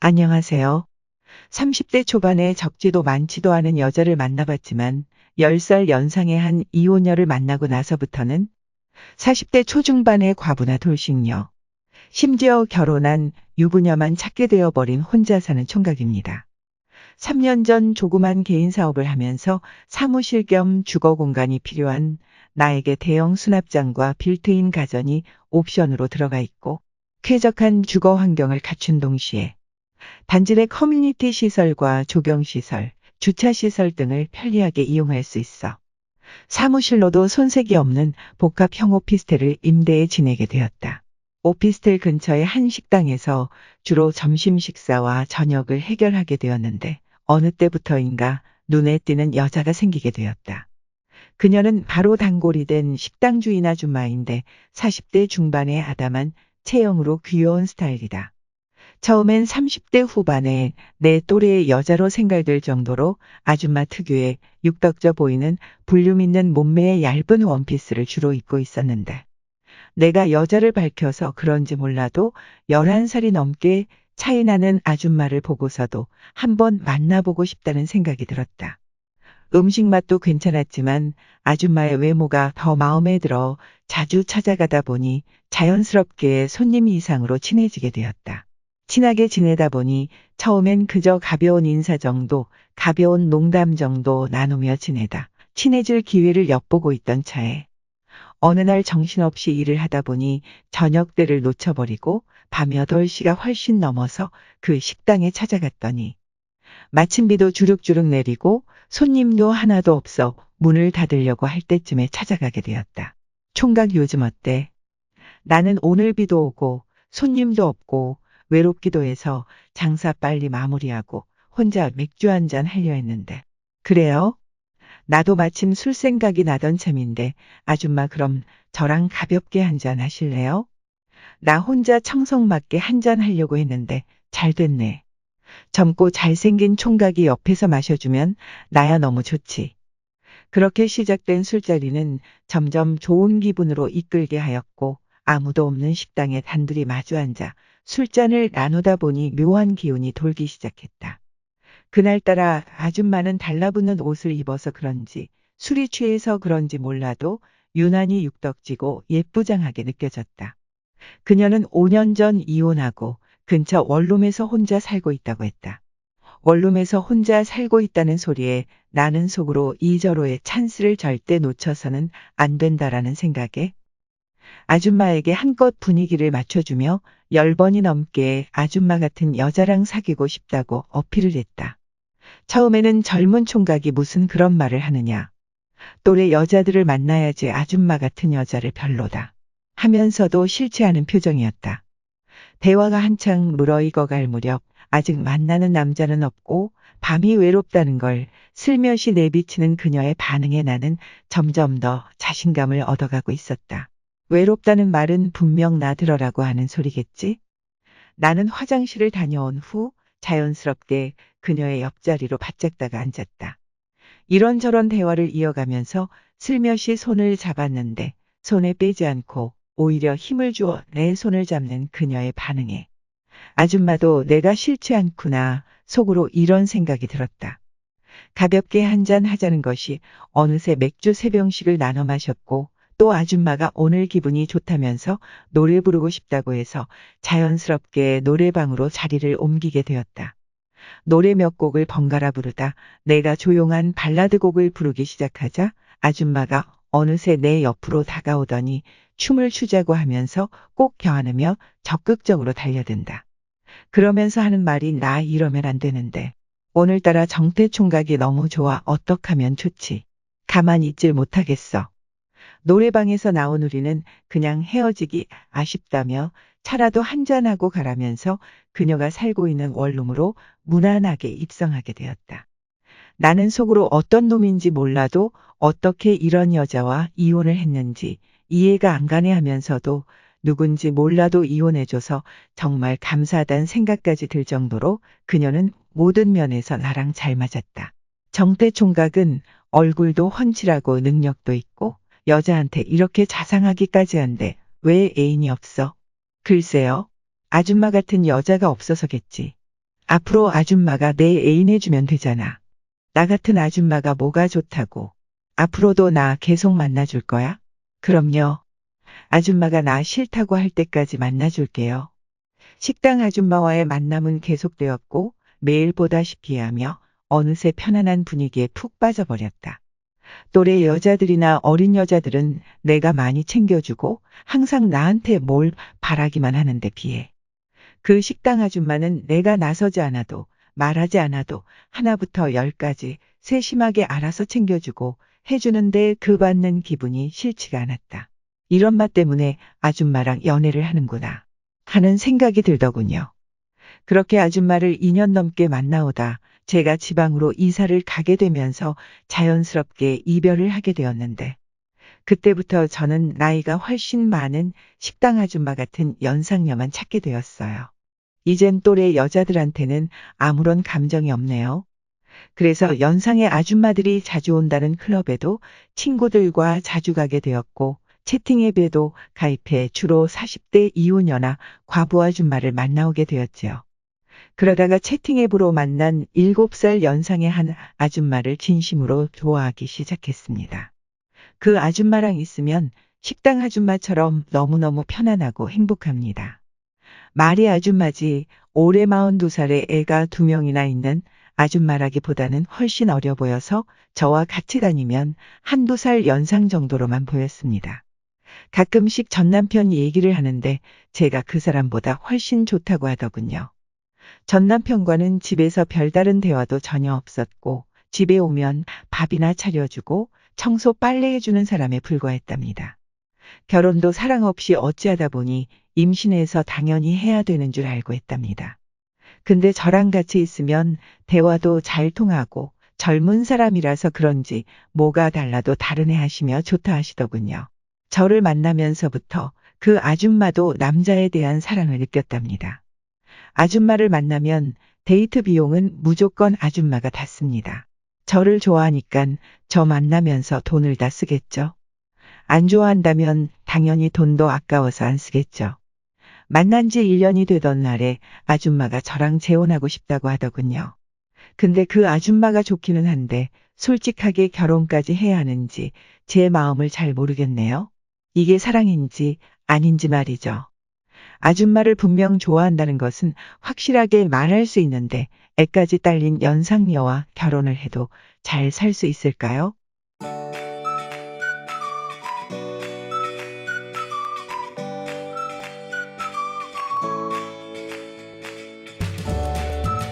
안녕하세요. 30대 초반에 적지도 많지도 않은 여자를 만나봤지만 10살 연상의 한 이혼녀를 만나고 나서부터는 40대 초중반의 과부나 돌싱녀, 심지어 결혼한 유부녀만 찾게 되어버린 혼자 사는 총각입니다. 3년 전 조그만 개인 사업을 하면서 사무실 겸 주거 공간이 필요한 나에게 대형 수납장과 빌트인 가전이 옵션으로 들어가 있고 쾌적한 주거 환경을 갖춘 동시에 단지 내 커뮤니티 시설과 조경 시설, 주차 시설 등을 편리하게 이용할 수 있어 사무실로도 손색이 없는 복합형 오피스텔을 임대해 지내게 되었다. 오피스텔 근처의 한 식당에서 주로 점심 식사와 저녁을 해결하게 되었는데 어느 때부터인가 눈에 띄는 여자가 생기게 되었다. 그녀는 바로 단골이 된 식당 주인 아줌마인데 40대 중반의 아담한 체형으로 귀여운 스타일이다. 처음엔 30대 후반에 내 또래의 여자로 생각될 정도로 아줌마 특유의 육덕져 보이는 볼륨 있는 몸매의 얇은 원피스를 주로 입고 있었는데 내가 여자를 밝혀서 그런지 몰라도 11살이 넘게 차이 나는 아줌마를 보고서도 한번 만나보고 싶다는 생각이 들었다. 음식 맛도 괜찮았지만 아줌마의 외모가 더 마음에 들어 자주 찾아가다 보니 자연스럽게 손님 이상으로 친해지게 되었다. 친하게 지내다 보니 처음엔 그저 가벼운 인사 정도, 가벼운 농담 정도 나누며 지내다 친해질 기회를 엿보고 있던 차에 어느 날 정신없이 일을 하다 보니 저녁 때를 놓쳐버리고 밤 8시가 훨씬 넘어서 그 식당에 찾아갔더니 마침 비도 주룩주룩 내리고 손님도 하나도 없어 문을 닫으려고 할 때쯤에 찾아가게 되었다. 총각 요즘 어때? 나는 오늘 비도 오고 손님도 없고 외롭기도 해서 장사 빨리 마무리하고 혼자 맥주 한 잔 하려 했는데. 그래요? 나도 마침 술 생각이 나던 참인데 아줌마 그럼 저랑 가볍게 한 잔 하실래요? 나 혼자 청성맞게 한 잔 하려고 했는데 잘 됐네. 젊고 잘생긴 총각이 옆에서 마셔주면 나야 너무 좋지. 그렇게 시작된 술자리는 점점 좋은 기분으로 이끌게 하였고 아무도 없는 식당에 단둘이 마주 앉아 술잔을 나누다 보니 묘한 기운이 돌기 시작했다. 그날따라 아줌마는 달라붙는 옷을 입어서 그런지 술이 취해서 그런지 몰라도 유난히 육덕지고 예쁘장하게 느껴졌다. 그녀는 5년 전 이혼하고 근처 원룸에서 혼자 살고 있다고 했다. 원룸에서 혼자 살고 있다는 소리에 나는 속으로 이저로의 찬스를 절대 놓쳐서는 안 된다라는 생각에 아줌마에게 한껏 분위기를 맞춰주며 10번이 넘게 아줌마 같은 여자랑 사귀고 싶다고 어필을 했다. 처음에는 젊은 총각이 무슨 그런 말을 하느냐. 또래 여자들을 만나야지 아줌마 같은 여자를 별로다. 하면서도 싫지 않은 표정이었다. 대화가 한창 물어익어갈 무렵 아직 만나는 남자는 없고 밤이 외롭다는 걸 슬며시 내비치는 그녀의 반응에 나는 점점 더 자신감을 얻어가고 있었다. 외롭다는 말은 분명 나 들어라고 하는 소리겠지? 나는 화장실을 다녀온 후 자연스럽게 그녀의 옆자리로 바짝다가 앉았다. 이런저런 대화를 이어가면서 슬며시 손을 잡았는데 손에 빼지 않고 오히려 힘을 주어 내 손을 잡는 그녀의 반응에 아줌마도 내가 싫지 않구나 속으로 이런 생각이 들었다. 가볍게 한 잔 하자는 것이 어느새 맥주 세 병씩을 나눠 마셨고 또 아줌마가 오늘 기분이 좋다면서 노래 부르고 싶다고 해서 자연스럽게 노래방으로 자리를 옮기게 되었다. 노래 몇 곡을 번갈아 부르다 내가 조용한 발라드 곡을 부르기 시작하자 아줌마가 어느새 내 옆으로 다가오더니 춤을 추자고 하면서 꼭 겨안으며 적극적으로 달려든다. 그러면서 하는 말이 나 이러면 안 되는데 오늘따라 정태 총각이 너무 좋아 어떡하면 좋지. 가만히 있질 못하겠어. 노래방에서 나온 우리는 그냥 헤어지기 아쉽다며 차라도 한잔하고 가라면서 그녀가 살고 있는 원룸으로 무난하게 입성하게 되었다. 나는 속으로 어떤 놈인지 몰라도 어떻게 이런 여자와 이혼을 했는지 이해가 안 가네 하면서도 누군지 몰라도 이혼해줘서 정말 감사하다는 생각까지 들 정도로 그녀는 모든 면에서 나랑 잘 맞았다. 정태 총각은 얼굴도 훤칠하고 능력도 있고 여자한테 이렇게 자상하기까지 한데 왜 애인이 없어? 글쎄요. 아줌마 같은 여자가 없어서겠지. 앞으로 아줌마가 내 애인 해주면 되잖아. 나 같은 아줌마가 뭐가 좋다고. 앞으로도 나 계속 만나줄 거야? 그럼요. 아줌마가 나 싫다고 할 때까지 만나줄게요. 식당 아줌마와의 만남은 계속되었고 매일 보다시피 하며 어느새 편안한 분위기에 푹 빠져버렸다. 또래 여자들이나 어린 여자들은 내가 많이 챙겨주고 항상 나한테 뭘 바라기만 하는데 비해 그 식당 아줌마는 내가 나서지 않아도 말하지 않아도 하나부터 열까지 세심하게 알아서 챙겨주고 해주는데 그 받는 기분이 싫지가 않았다. 이런 맛 때문에 아줌마랑 연애를 하는구나 하는 생각이 들더군요. 그렇게 아줌마를 2년 넘게 만나오다 제가 지방으로 이사를 가게 되면서 자연스럽게 이별을 하게 되었는데 그때부터 저는 나이가 훨씬 많은 식당 아줌마 같은 연상녀만 찾게 되었어요. 이젠 또래 여자들한테는 아무런 감정이 없네요. 그래서 연상의 아줌마들이 자주 온다는 클럽에도 친구들과 자주 가게 되었고 채팅 앱에도 가입해 주로 40대 이혼녀나 과부 아줌마를 만나오게 되었지요. 그러다가 채팅 앱으로 만난 7살 연상의 한 아줌마를 진심으로 좋아하기 시작했습니다. 그 아줌마랑 있으면 식당 아줌마처럼 너무너무 편안하고 행복합니다. 말이 아줌마지 올해 42살에 애가 두 명이나 있는 아줌마라기보다는 훨씬 어려 보여서 저와 같이 다니면 한두 살 연상 정도로만 보였습니다. 가끔씩 전 남편 얘기를 하는데 제가 그 사람보다 훨씬 좋다고 하더군요. 전 남편과는 집에서 별다른 대화도 전혀 없었고 집에 오면 밥이나 차려주고 청소 빨래해주는 사람에 불과했답니다. 결혼도 사랑 없이 어찌하다 보니 임신해서 당연히 해야 되는 줄 알고 했답니다. 근데 저랑 같이 있으면 대화도 잘 통하고 젊은 사람이라서 그런지 뭐가 달라도 다르네 하시며 좋다 하시더군요. 저를 만나면서부터 그 아줌마도 남자에 대한 사랑을 느꼈답니다. 아줌마를 만나면 데이트 비용은 무조건 아줌마가 다 씁니다. 저를 좋아하니깐 저 만나면서 돈을 다 쓰겠죠. 안 좋아한다면 당연히 돈도 아까워서 안 쓰겠죠. 만난 지 1년이 되던 날에 아줌마가 저랑 재혼하고 싶다고 하더군요. 근데 그 아줌마가 좋기는 한데 솔직하게 결혼까지 해야 하는지 제 마음을 잘 모르겠네요. 이게 사랑인지 아닌지 말이죠. 아줌마를 분명 좋아한다는 것은 확실하게 말할 수 있는데 애까지 딸린 연상녀와 결혼을 해도 잘 살 수 있을까요?